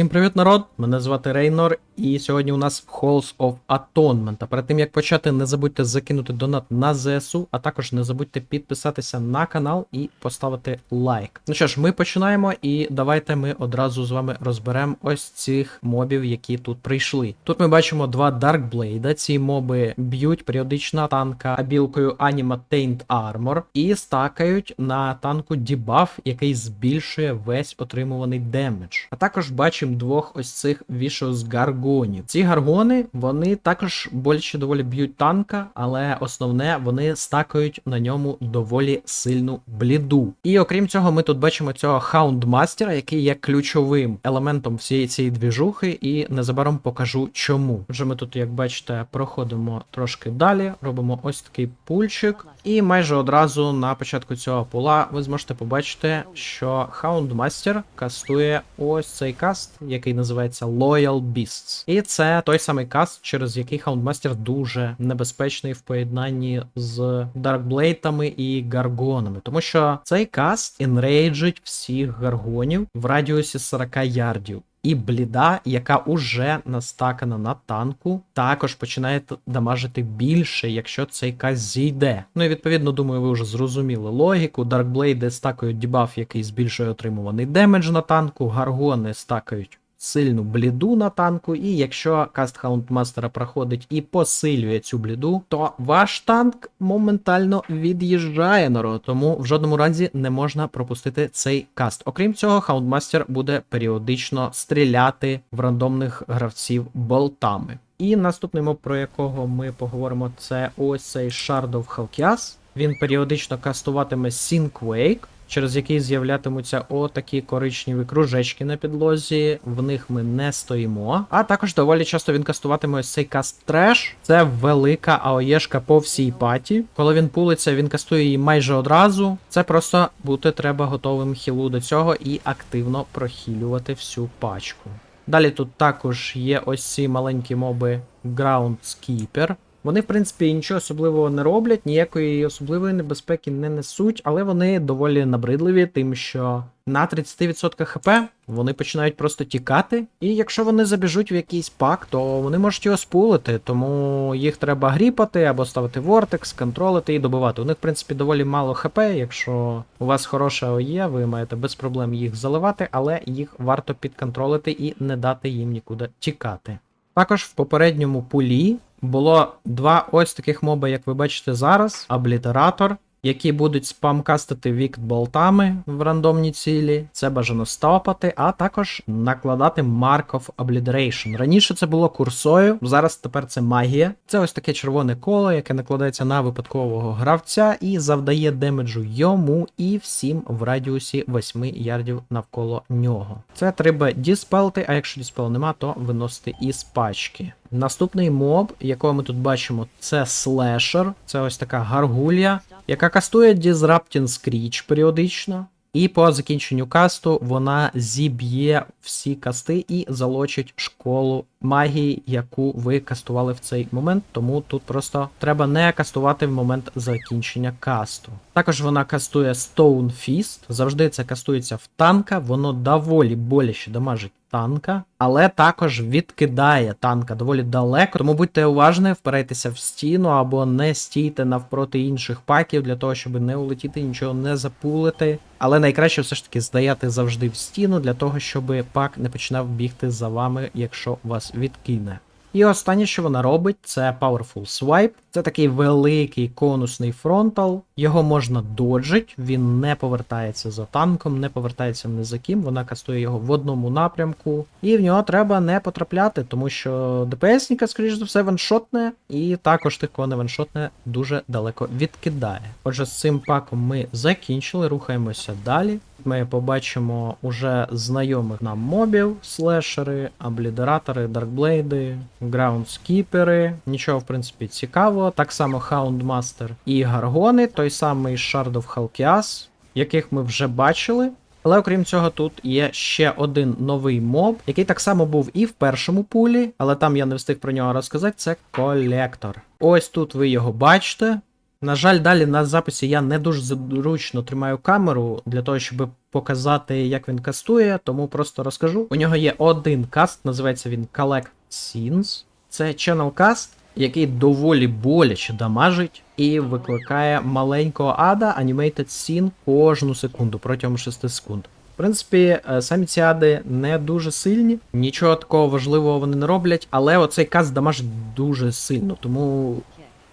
Всім привіт, народ! Мене звати Рейнор, і сьогодні у нас Halls of Atonement. А перед тим як почати, не забудьте закинути донат на ЗСУ, а також не забудьте підписатися на канал і поставити лайк. Ну що ж, ми починаємо, і давайте ми одразу з вами розберемо ось цих мобів, які тут прийшли. Тут ми бачимо два Darkblade. Ці моби б'ють періодично танка абілкою Anima Taint Armor і стакають на танку дебаф, який збільшує весь отримуваний демедж. А також бачимо двох ось цих Vicious гаргонів. Ці гаргони вони також більше доволі б'ють танка, але основне вони стакають на ньому доволі сильну бліду. І окрім цього, ми тут бачимо цього хаундмастера, який є ключовим елементом всієї цієї двіжухи, і незабаром покажу чому. Вже ми тут, як бачите, проходимо трошки далі, робимо ось такий пульчик, і майже одразу на початку цього пула ви зможете побачити, що хаундмастер кастує ось цей каст, який називається Loyal Beasts. І це той самий каст, через який хаундмастер дуже небезпечний в поєднанні з Даркблейтами і гаргонами, тому що цей каст енрейджить всіх гаргонів в радіусі 40 ярдів. І бліда, яка уже настакана на танку, також починає дамажити більше, якщо цей каст зійде. Ну і відповідно, думаю, ви вже зрозуміли логіку. Даркблейди стакають дебаф, який збільшує отримуваний демедж на танку, гаргони стакають сильну бліду на танку, і якщо каст Хаундмастера проходить і посилює цю бліду, то ваш танк моментально від'їжджає народ, тому в жодному разі не можна пропустити цей каст. Окрім цього, Хаундмастер буде періодично стріляти в рандомних гравців болтами. І наступний моб, про якого ми поговоримо, це ось цей Shard of Halkias. Він періодично кастуватиме Synquake, через який з'являтимуться отакі коричневі кружечки на підлозі. В них ми не стоїмо. А також доволі часто він кастуватиме ось цей каст треш. Це велика АОЄшка по всій паті. Коли він пулиться, він кастує її майже одразу. Це просто бути треба готовим хілу до цього і активно прохилювати всю пачку. Далі тут також є ось ці маленькі моби Groundskeeper. Вони, в принципі, нічого особливого не роблять, ніякої особливої небезпеки не несуть, але вони доволі набридливі, тим що на 30% хп вони починають просто тікати. І якщо вони забіжуть в якийсь пак, то вони можуть його спулити, тому їх треба гріпати або ставити вортекс, контролити і добивати. У них, в принципі, доволі мало хп. Якщо у вас хороша ОЄ, ви маєте без проблем їх заливати, але їх варто підконтролити і не дати їм нікуди тікати. Також в попередньому пулі було два ось таких моба, як ви бачите зараз: Аблітератор, які будуть спамкастити вікт болтами в рандомні цілі. Це бажано стопати, а також накладати Mark of Obliteration. Раніше це було курсою, зараз тепер це магія. Це ось таке червоне коло, яке накладається на випадкового гравця і завдає демеджу йому і всім в радіусі 8 ярдів навколо нього. Це треба діспелти, а якщо діспел нема, то виносити із пачки. Наступний моб, якого ми тут бачимо, це слешер. Це ось така гаргулья, яка кастує Disrupting Screech періодично. І по закінченню касту вона зіб'є всі касти і залочить школу магії, яку ви кастували в цей момент. Тому тут просто треба не кастувати в момент закінчення касту. Також вона кастує Stone Fist. Завжди це кастується в танка, воно доволі боляче дамажить танка, але також відкидає танка доволі далеко. Тому будьте уважні, впирайтеся в стіну або не стійте навпроти інших паків для того, щоб не улетіти, нічого не запулити. Але найкраще все ж таки здаяти завжди в стіну для того, щоб пак не починав бігти за вами, якщо вас відкине. І останнє, що вона робить, це Powerful Swipe. Це такий великий конусний фронтал. Його можна доджить, він не повертається за танком, не повертається ні за ким. Вона кастує його в одному напрямку. І в нього треба не потрапляти, тому що ДПСніка, скоріш за все, ваншотне, і також тих, кого не ваншотне, дуже далеко відкидає. Отже, з цим паком ми закінчили, рухаємося далі. Ми побачимо уже знайомих нам мобів, слешери, аблідератори, даркблейди, граундскіпери. Нічого, в принципі, цікавого. Так само Хаундмастер і Гаргони, той самий of Halkias, яких ми вже бачили. Але окрім цього, тут є ще один новий моб, який так само був і в першому пулі, але там я не встиг про нього розказати. Це колектор. Ось тут ви його бачите. На жаль, далі на записі я не дуже зручно тримаю камеру для того, щоб показати, як він кастує, тому просто розкажу. У нього є один каст, називається він Collect Scenes. Це channel каст, який доволі боляче дамажить і викликає маленького ада Animated Scene кожну секунду протягом 6 секунд. В принципі, е, самі ці ади не дуже сильні, нічого такого важливого вони не роблять, але оцей каст дамажить дуже сильно, тому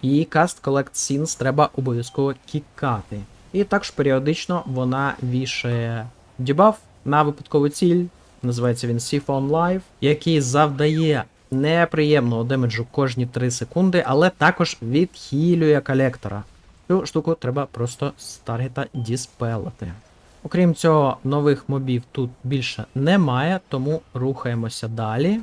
і каст Collect Scenes треба обов'язково кікати. І також періодично вона вішає дебаф на випадкову ціль, називається він Siphon Live, який завдає неприємного демеджу кожні 3 секунди, але також відхилює колектора. Цю штуку треба просто з таргета діспелити. Окрім цього, нових мобів тут більше немає, тому рухаємося далі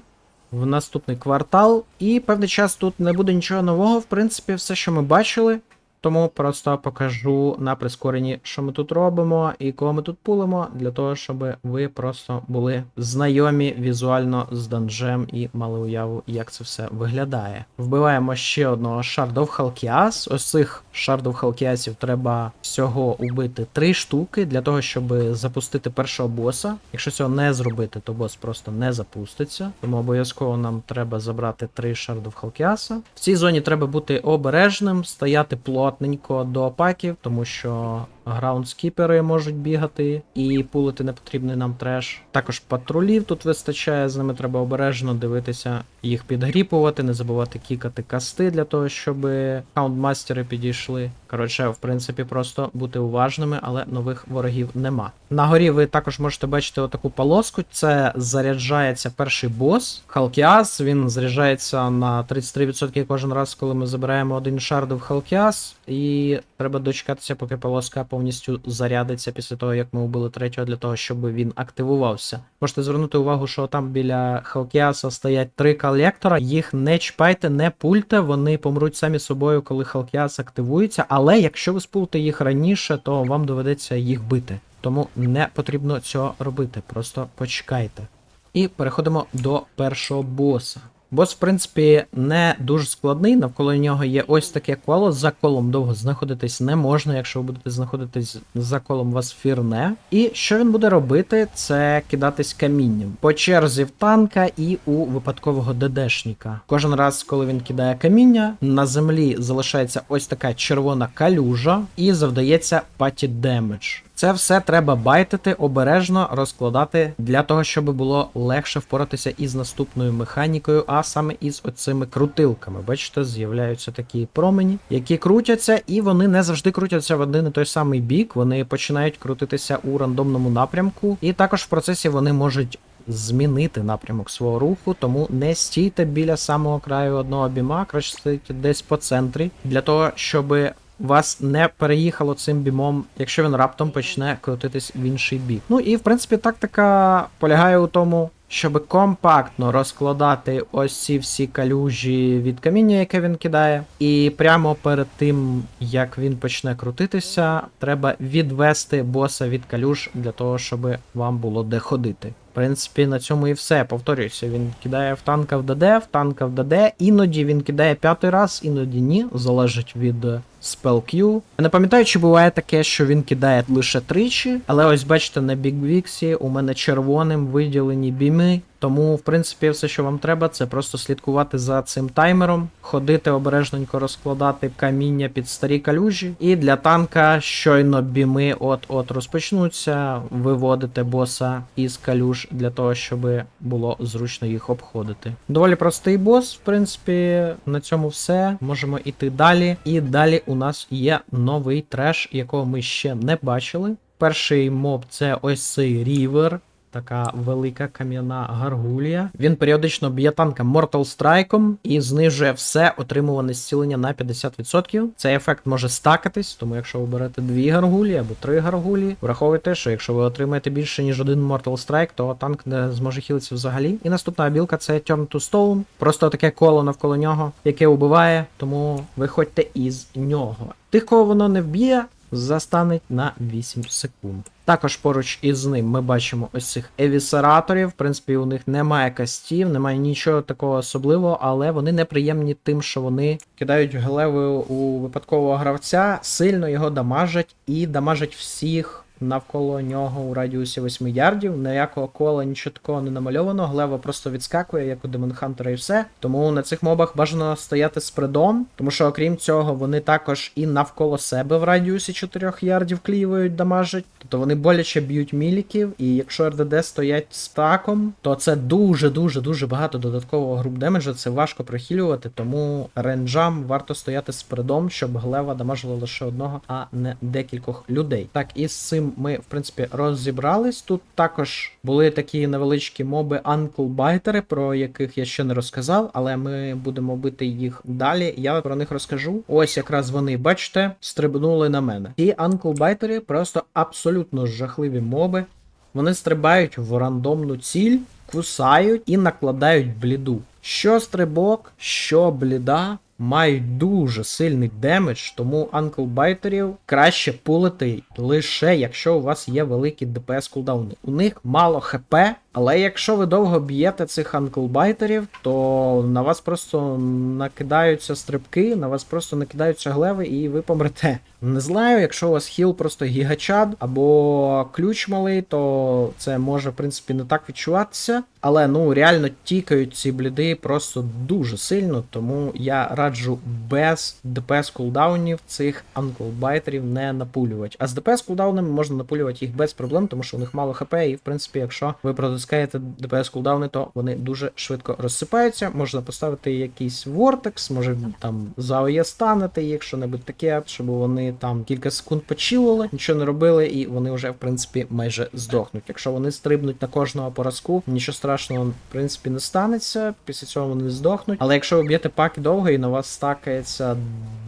в наступний квартал. І певний час тут не буде нічого нового. В принципі, все, що ми бачили. Тому просто покажу на прискоренні, що ми тут робимо і кого ми тут пулимо, для того, щоб ви просто були знайомі візуально з данжем і мали уяву, як це все виглядає. Вбиваємо ще одного of Halkias. Ось цих of Halkiasів треба всього убити три штуки для того, щоб запустити першого боса. Якщо цього не зробити, то бос просто не запуститься. Тому обов'язково нам треба забрати три of Halkiasa. В цій зоні треба бути обережним, стояти плотненько до паків, тому що граундскіпери можуть бігати і пулити непотрібний нам треш. Також патрулів тут вистачає, з ними треба обережно дивитися, їх підгріпувати, не забувати кікати касти для того, щоб хаундмастери підійшли. Коротше, в принципі, просто бути уважними, але нових ворогів нема. На горі ви також можете бачити отаку полоску. Це заряджається перший бос. Халкіас. Він заряджається на 33% кожен раз, коли ми забираємо один шард в Халкіас. І треба дочекатися, поки полоска повністю зарядиться після того, як ми убили третього, для того, щоб він активувався. Можете звернути увагу, що там біля Халкіаса стоять три колектора. Їх не чіпайте, не пульте, вони помруть самі собою, коли Халкіас активується. Але якщо ви спулите їх раніше, то вам доведеться їх бити. Тому не потрібно цього робити, просто почекайте. І переходимо до першого боса. Бос, в принципі, не дуже складний. Навколо нього є ось таке коло. За колом довго знаходитись не можна. Якщо ви будете знаходитись за колом, вас фірне. І що він буде робити, це кидатись камінням по черзі в танка і у випадкового ДДшника. Кожен раз, коли він кидає каміння, на землі залишається ось така червона калюжа і завдається паті демедж. Це все треба байтити, обережно розкладати для того, щоб було легше впоратися із наступною механікою, а саме із оцими крутилками. Бачите, з'являються такі промені, які крутяться, і вони не завжди крутяться в один і той самий бік. Вони починають крутитися у рандомному напрямку, і також в процесі вони можуть. Змінити напрямок свого руху, тому не стійте біля самого краю одного біма, краще стійте десь по центрі, для того, щоб вас не переїхало цим бімом, якщо він раптом почне крутитись в інший бік. Ну і в принципі тактика полягає у тому, щоб компактно розкладати ось ці всі калюжі від каміння, яке він кидає. І прямо перед тим, як він почне крутитися, треба відвести боса від калюж для того, щоб вам було де ходити. Принципі, на цьому і все. Повторююся, він кидає в танка в ДД, в танка в ДД. Іноді він кидає п'ятий раз, іноді ні. Залежить від спел Q. Я не пам'ятаю, чи буває таке, що він кидає лише тричі, але ось бачите, на Бігвіксі у мене червоним виділені біми. Тому, в принципі, все, що вам треба, це просто слідкувати за цим таймером, ходити обережненько розкладати каміння під старі калюжі. І для танка щойно біми от-от розпочнуться, виводити боса із калюж для того, щоб було зручно їх обходити. Доволі простий бос, в принципі, на цьому все. Можемо іти далі. І далі у нас є новий треш, якого ми ще не бачили. Перший моб це ось цей рівер. Така велика кам'яна гаргулія. Він періодично б'є танка Mortal Strike і знижує все отримуване зцілення на 50%. Цей ефект може стакатись, тому якщо ви берете дві гаргулі або три гаргулі, враховуйте, що якщо ви отримаєте більше, ніж один Mortal Strike, то танк не зможе хілитися взагалі. І наступна білка це Turn to Stone. Просто таке коло навколо нього, яке убиває, тому виходьте із нього. Тих, кого воно не вб'є, застанеть на 8 секунд. Також поруч із ним ми бачимо ось цих евісераторів. В принципі, у них немає кастів, немає нічого такого особливого, але вони неприємні тим, що вони кидають глеви у випадкового гравця, сильно його дамажать і дамажать всіх. Навколо нього у радіусі 8 ярдів, ніякого кола, нічого такого не намальовано. Глева просто відскакує, як у Демон Хантера, і все. Тому на цих мобах бажано стояти з придом, тому що, окрім цього, вони також і навколо себе в радіусі 4 ярдів кліюють, дамажать. Тобто вони боляче б'ють міліків, і якщо РДД стоять стаком, то це дуже-дуже дуже багато додаткового груп демеджа, це важко прихилювати, тому ренджам варто стояти з придом, щоб глева дамажила лише одного, а не декількох людей. Так, і з цим ми, в принципі, розібрались. Тут також були такі невеличкі моби анклбайтери, про яких я ще не розказав, але ми будемо бити їх далі. Я про них розкажу. Ось якраз вони, бачите, стрибнули на мене. Ці анклбайтери просто абсолютно жахливі моби. Вони стрибають в рандомну ціль, кусають і накладають бліду. Що стрибок, що бліда. Мають дуже сильний демедж, тому анклбайтерів краще пулити лише якщо у вас є великі ДПС кулдауни. У них мало ХП, але якщо ви довго б'єте цих анклбайтерів, то на вас просто накидаються стрибки, на вас просто накидаються глеви, і ви помрете. Не знаю, якщо у вас хіл просто гігачад або ключ малий, то це може, в принципі, не так відчуватися. Але ну реально тікають ці бліди просто дуже сильно, тому я раджу без ДПС кулдаунів цих анклбайтерів не напулювати. А з ДПС кулдаунами можна напулювати їх без проблем, тому що у них мало хп, і в принципі, якщо ви протискаєте ДПС кулдауни, то вони дуже швидко розсипаються. Можна поставити якийсь вортекс, може там за ОЄ станете, якщо небудь таке, щоб вони там кілька секунд почилили, нічого не робили, і вони вже, в принципі, майже здохнуть. Якщо вони стрибнуть на кожного поразку, нічого страшного, в принципі, не станеться. Після цього вони здохнуть. Але якщо ви б'єте паки довго і на вас стакається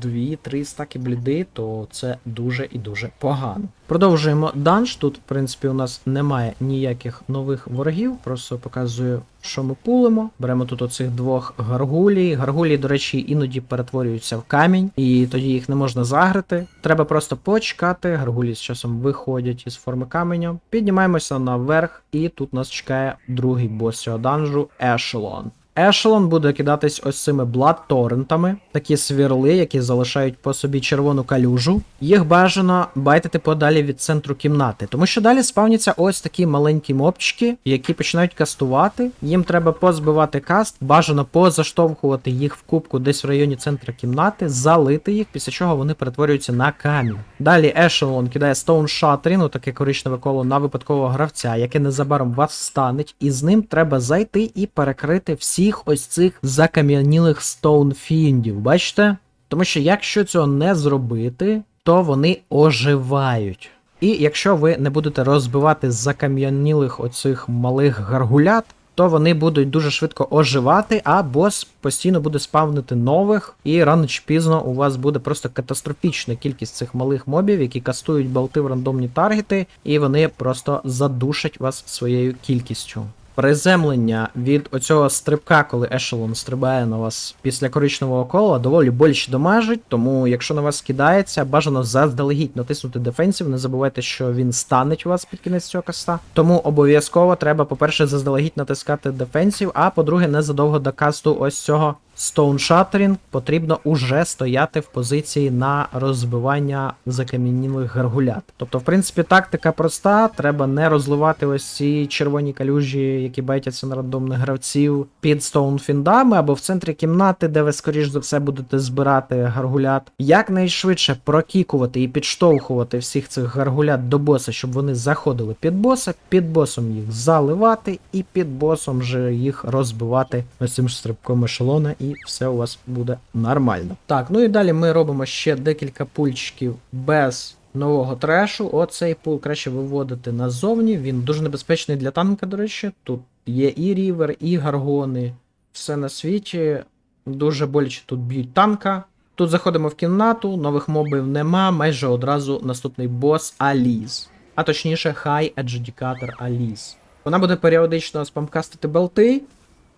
2-3 стаки бліди, то це дуже і дуже погано. Продовжуємо данж. Тут, в принципі, у нас немає ніяких нових ворогів, просто показую. Що ми пулимо? Беремо тут оцих двох гаргулій. Гаргулі, до речі, іноді перетворюються в камінь, і тоді їх не можна загрити. Треба просто почекати. Гаргулі з часом виходять із форми каменю. Піднімаємося наверх, і тут нас чекає другий бос цього данжу Ешелон. Ешелон буде кидатись ось цими блад-торрентами, такі свірли, які залишають по собі червону калюжу. Їх бажано байтити подалі від центру кімнати, тому що далі спавняться ось такі маленькі мопчики, які починають кастувати. Їм треба позбивати каст, бажано позаштовхувати їх в кубку десь в районі центра кімнати, залити їх, після чого вони перетворюються на камінь. Далі Ешелон кидає Stone Shattering, ну таке коричневе коло на випадкового гравця, яке незабаром вас станеть, і з ним треба зайти і перекрити всіх ось цих закам'янілих стоунфіндів. Бачите? Тому що якщо цього не зробити, то вони оживають. І якщо ви не будете розбивати закам'янілих оцих малих гаргулят, то вони будуть дуже швидко оживати, а бос постійно буде спавнити нових, і рано чи пізно у вас буде просто катастрофічна кількість цих малих мобів, які кастують болти в рандомні таргети, і вони просто задушать вас своєю кількістю. Приземлення від оцього стрибка, коли ешелон стрибає на вас після коричневого кола, доволі боляче домажить, тому якщо на вас кидається, бажано заздалегідь натиснути дефенсів. Не забувайте, що він станеть у вас під кінець цього каста. Тому обов'язково треба, по-перше, заздалегідь натискати дефенсів, а по-друге, незадовго до касту ось цього Stone Shattering потрібно уже стояти в позиції на розбивання закам'янілих гаргулят. Тобто, в принципі, тактика проста. Треба не розливати ось ці червоні калюжі, які байтяться на рандомних гравців під стоунфіндами або в центрі кімнати, де ви, скоріш за все, будете збирати гаргулят. Якнайшвидше прокікувати і підштовхувати всіх цих гаргулят до боса, щоб вони заходили під боса, під босом їх заливати, і під босом же їх розбивати ось цим стрибком ешелона. Все у вас буде нормально. Так, ну і далі ми робимо ще декілька пульчиків без нового трешу. Оцей пул краще виводити назовні. Він дуже небезпечний для танка, до речі. Тут є і рівер, і гаргони. Все на світі. Дуже боляче тут б'ють танка. Тут заходимо в кімнату, нових мобів нема, майже одразу наступний бос Аліз. А точніше, High Adjudicator Аліз. Вона буде періодично спамкастити белти,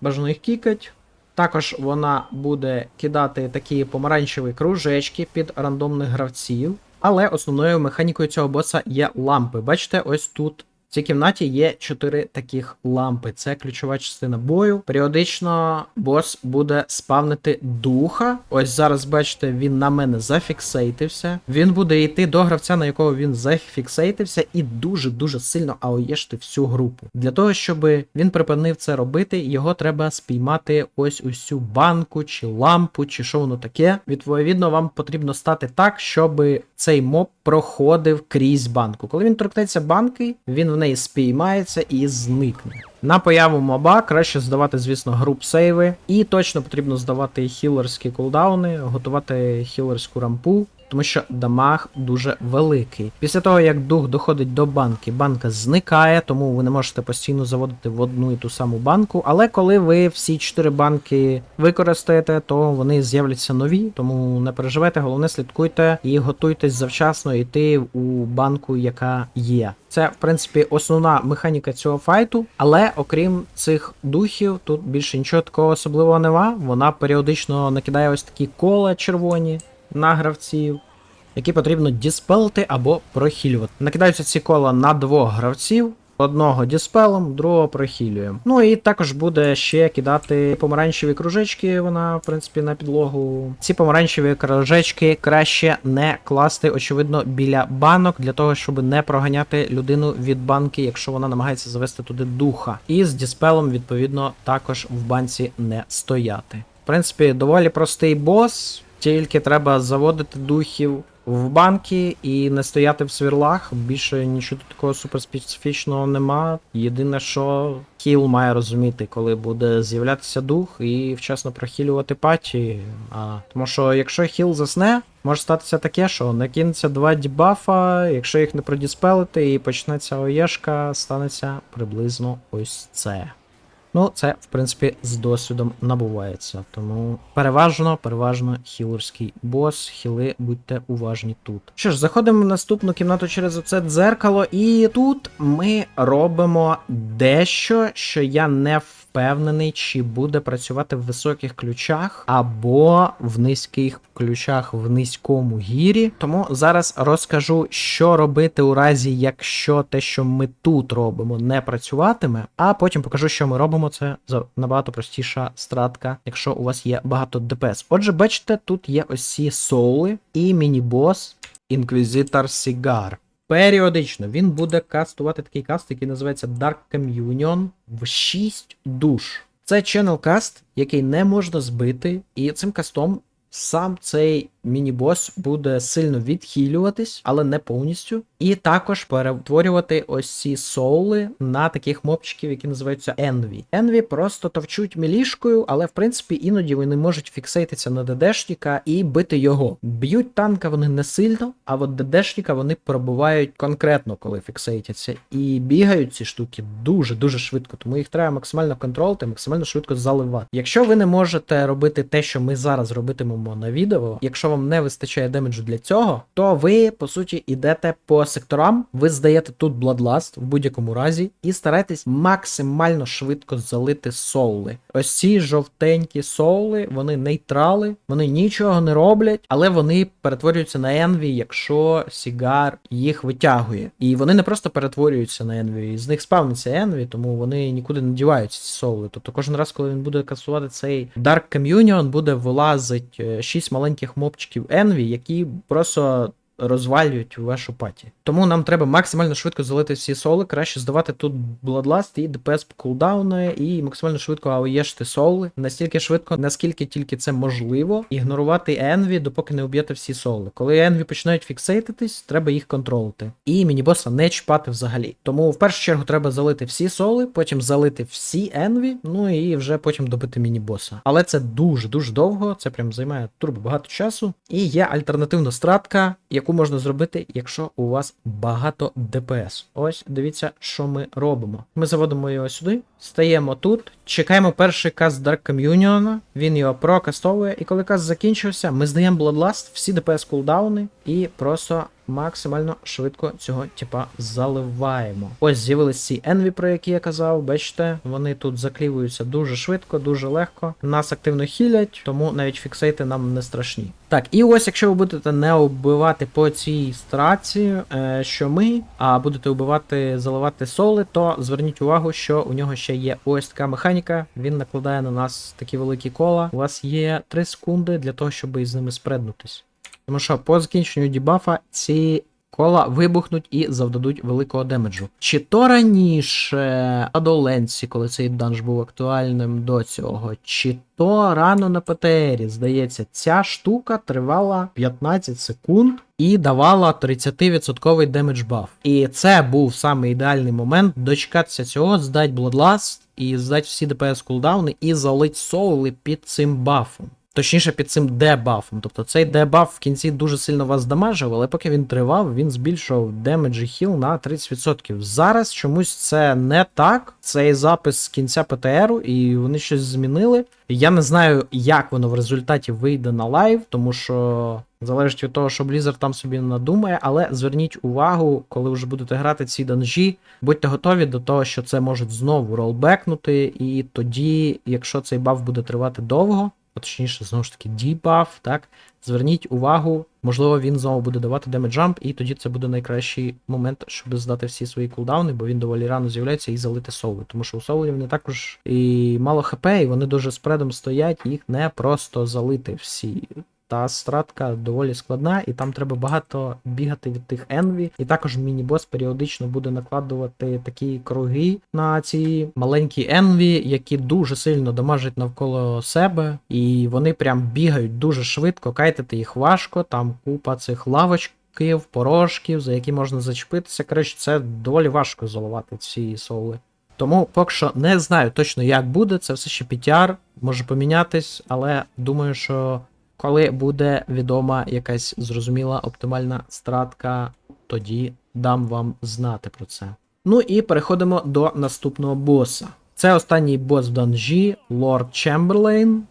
бажано їх кікать. Також вона буде кидати такі помаранчеві кружечки під рандомних гравців. Але основною механікою цього боса є лампи. Бачите, ось тут. В цій кімнаті є чотири таких лампи. Це ключова частина бою. Періодично бос буде спавнити духа. Ось зараз, бачите, він на мене зафіксейтився. Він буде йти до гравця, на якого він зафіксейтився, і дуже-дуже сильно аоєшти всю групу. Для того, щоб він припинив це робити, його треба спіймати ось усю банку, чи лампу, чи що воно таке. Відповідно, вам потрібно стати так, щоб цей моб проходив крізь банку. Коли він торкнеться банки, він в неї спіймається і зникне. На появу моба краще здавати, звісно, груп сейви, і точно потрібно здавати хілерські кулдауни, готувати хілерську рампу. Тому що дамаг дуже великий. Після того, як дух доходить до банки, банка зникає, тому ви не можете постійно заводити в одну і ту саму банку. Але коли ви всі чотири банки використаєте, то вони з'являться нові, тому не переживайте, головне слідкуйте і готуйтесь завчасно йти у банку, яка є. Це, в принципі, основна механіка цього файту, але окрім цих духів, тут більше нічого такого особливого нема. Вона періодично накидає ось такі кола червоні на гравців, які потрібно діспелити або прохилювати. Накидаються ці кола на двох гравців. Одного діспелом, другого прохилюємо. Ну і також буде ще кидати помаранчеві кружечки, вона, в принципі, на підлогу. Ці помаранчеві кружечки краще не класти, очевидно, біля банок, для того, щоб не проганяти людину від банки, якщо вона намагається завести туди духа. І з діспелом, відповідно, також в банці не стояти. В принципі, доволі простий бос. Тільки треба заводити духів в банки і не стояти в свірлах. Більше нічого такого суперспецифічного нема. Єдине, що хіл має розуміти, коли буде з'являтися дух і вчасно прохилювати паті. А, тому що якщо хіл засне, може статися таке, що накинеться два дебафа, якщо їх не продіспелити і почнеться оєшка, станеться приблизно ось це. Ну, це, в принципі, з досвідом набувається. Тому переважно, переважно хілерський бос. Хіли, будьте уважні тут. Що ж, заходимо в наступну кімнату через оце дзеркало, і тут ми робимо дещо, що я не впевнений, чи буде працювати в високих ключах або в низьких ключах в низькому гірі. Тому зараз розкажу, що робити у разі, якщо те, що ми тут робимо, не працюватиме. А потім покажу, що ми робимо. Це за набагато простіша стратка, якщо у вас є багато ДПС. Отже, бачите, тут є ось ці соули і міні-бос Inquisitor Cigar. Періодично він буде кастувати такий каст, який називається Dark Communion в 6 душ. Це ченел каст, який не можна збити, і цим кастом сам цей міні-бос буде сильно відхилюватись, але не повністю. І також перетворювати ось ці соули на таких мопчиків, які називаються Envy. Envy просто товчуть мілішкою, але в принципі іноді вони можуть фіксейтися на ДДшника і бити його. Б'ють танка вони не сильно, а от ДДшника вони пробувають конкретно, коли фіксейтяться. І бігають ці штуки дуже-дуже швидко, тому їх треба максимально контролити, максимально швидко заливати. Якщо ви не можете робити те, що ми зараз робитимемо на відео, якщо вам не вистачає демеджу для цього, то ви, по суті, йдете по секторам, ви здаєте тут Bloodlust в будь-якому разі, і старайтесь максимально швидко залити соули. Ось ці жовтенькі соули, вони нейтрали, вони нічого не роблять, але вони перетворюються на Енві, якщо Сігар їх витягує. І вони не просто перетворюються на Енві, з них спавниться Енві, тому вони нікуди не діваються, ці соули. Тобто кожен раз, коли він буде касувати цей Dark Communion, буде вилазить 6 маленьких мопчиків Енві, які просто розвалюють вашу паті. Тому нам треба максимально швидко залити всі соли, краще здавати тут Bloodlust і ДПС по кулдауну, і максимально швидко аоєшти соли, настільки швидко, наскільки тільки це можливо, ігнорувати Envy, допоки не уб'єте всі соли. Коли Envy починають фіксейтитись, треба їх контролити. І мінібоса не чіпати взагалі. Тому в першу чергу треба залити всі соли, потім залити всі Envy, ну і вже потім добити мінібоса. Але це дуже-дуже довго, це прям займає турбо багато часу. І є альтернативна стратка, яку можна зробити, якщо у вас багато ДПС. Ось дивіться, що ми робимо. Ми заводимо його сюди, стаємо тут, чекаємо перший каст Dark Communion, він його прокастовує, і коли каст закінчився, ми здаємо Bloodlust, всі ДПС кулдауни, і просто максимально швидко цього типа заливаємо. Ось з'явились ці енві, про які я казав. Бачите, вони тут заклівуються дуже швидко, дуже легко. Нас активно хілять, тому навіть фіксейти нам не страшні. Так, і ось, якщо ви будете не вбивати по цій страці, е, що ми, а будете вбивати, заливати соли, то зверніть увагу, що у нього ще є ось така механіка. Він накладає на нас такі великі кола. У вас є 3 секунди для того, щоб із ними спреднутись. Тому що по закінченню дебафа ці кола вибухнуть і завдадуть великого демеджу. Чи то раніше Адоленсі, коли цей данж був актуальним до цього, чи то рано на ПТРі, здається, ця штука тривала 15 секунд і давала 30% демедж баф. І це був саме ідеальний момент дочекатися цього, здати Bloodlust і здати всі ДПС кулдауни і залить соули під цим бафом. Точніше, під цим дебафом. Тобто цей дебаф в кінці дуже сильно вас дамажив, але поки він тривав, він збільшував демедж і хіл на 30%. Зараз чомусь це не так. Цей запис з кінця ПТРу, і вони щось змінили. Я не знаю, як воно в результаті вийде на лайв, тому що. Залежить від того, що Blizzard там собі надумає, але зверніть увагу, коли вже будете грати ці данжі, будьте готові до того, що це можуть знову ролбекнути, і тоді, якщо цей баф буде тривати довго, а точніше, знову ж таки, дібаф, так, зверніть увагу, можливо, він знову буде давати демеджамп, і тоді це буде найкращий момент, щоб здати всі свої кулдауни, бо він доволі рано з'являється і залити соули. Тому що у соулів не також і мало хп, і вони дуже спредом стоять, їх не просто залити всі. Та стратка доволі складна, і там треба багато бігати від тих енві. І також міні-бос періодично буде накладувати такі круги на ці маленькі енві, які дуже сильно дамажать навколо себе. І вони прям бігають дуже швидко, кайтити їх важко, там купа цих лавочків, порошків, за які можна зачепитися. Коротше, це доволі важко заливати ці соули. Тому поки що не знаю точно, як буде. Це все ще PTR, може помінятись, але думаю, що коли буде відома якась зрозуміла оптимальна стратка, тоді дам вам знати про це. Ну і переходимо до наступного боса. Це останній бос в данжі, Лорд Чемберлейн.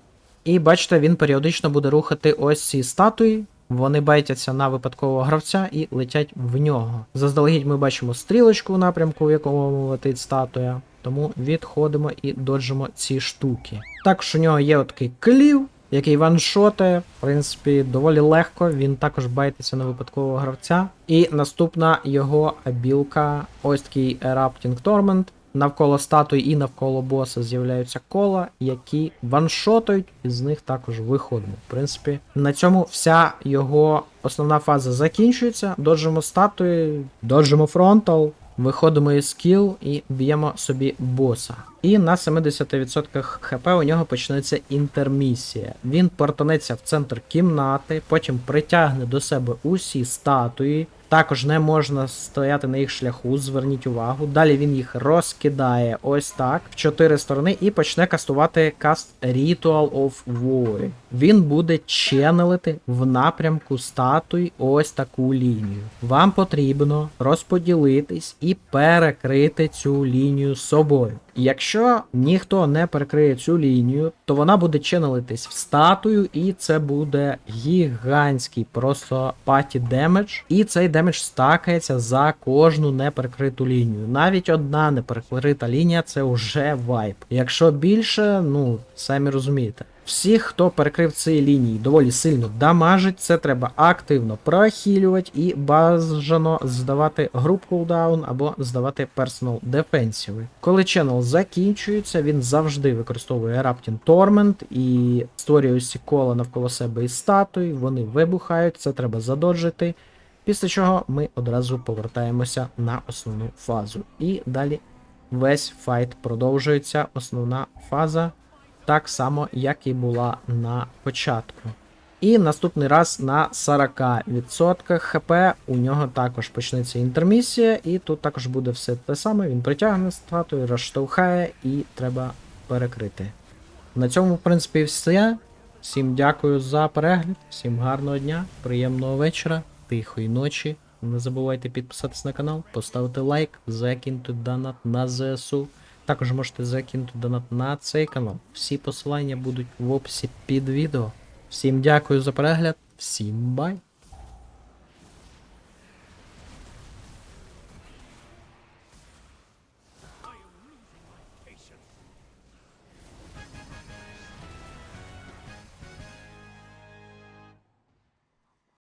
І бачите, він періодично буде рухати ось ці статуї. Вони байтяться на випадкового гравця і летять в нього. Заздалегідь ми бачимо стрілочку в напрямку, в якому летить статуя. Тому відходимо і доджимо ці штуки. Також у нього є такий клів, який ваншотає, в принципі, доволі легко. Він також байтиться на випадкового гравця. І наступна його абілка, ось такий Erupting Torment. Навколо статуї і навколо боса з'являються кола, які ваншотають, і з них також виходимо. В принципі, на цьому вся його основна фаза закінчується. Доджимо статуї, доджимо фронтал, виходимо із скіл і б'ємо собі боса. І на 70% хп у нього почнеться інтермісія. Він портанеться в центр кімнати, потім притягне до себе усі статуї. Також не можна стояти на їх шляху, зверніть увагу. Далі він їх розкидає ось так в чотири сторони і почне кастувати каст Ritual of War. Він буде ченелити в напрямку статуй ось таку лінію. Вам потрібно розподілитись і перекрити цю лінію собою. Якщо ніхто не перекриє цю лінію, то вона буде чинилитись в статую, і це буде гігантський просто паті демедж. І цей демедж стакається за кожну неперекриту лінію. Навіть одна неперекрита лінія це вже вайп. Якщо більше, ну самі розумієте. Всіх, хто перекрив ці лінії, доволі сильно дамажить, це треба активно прохилювати і бажано здавати груп кулдаун або здавати персонал дефенсіви. Коли ченел закінчується, він завжди використовує Erupting Torment і створює усі кола навколо себе із статуї, вони вибухають, це треба задоджити. Після чого ми одразу повертаємося на основну фазу. І далі весь файт продовжується. Основна фаза так само, як і була на початку. І наступний раз на 40% хп у нього також почнеться інтермісія, і тут також буде все те саме. Він притягне статую, розштовхає і треба перекрити. На цьому, в принципі, все. Всім дякую за перегляд, всім гарного дня, приємного вечора, тихої ночі. Не забувайте підписатись на канал, поставити лайк, закинути донат на ЗСУ. Також можете закинути донат на цей канал. Всі посилання будуть в описі під відео. Всім дякую за перегляд, всім бай!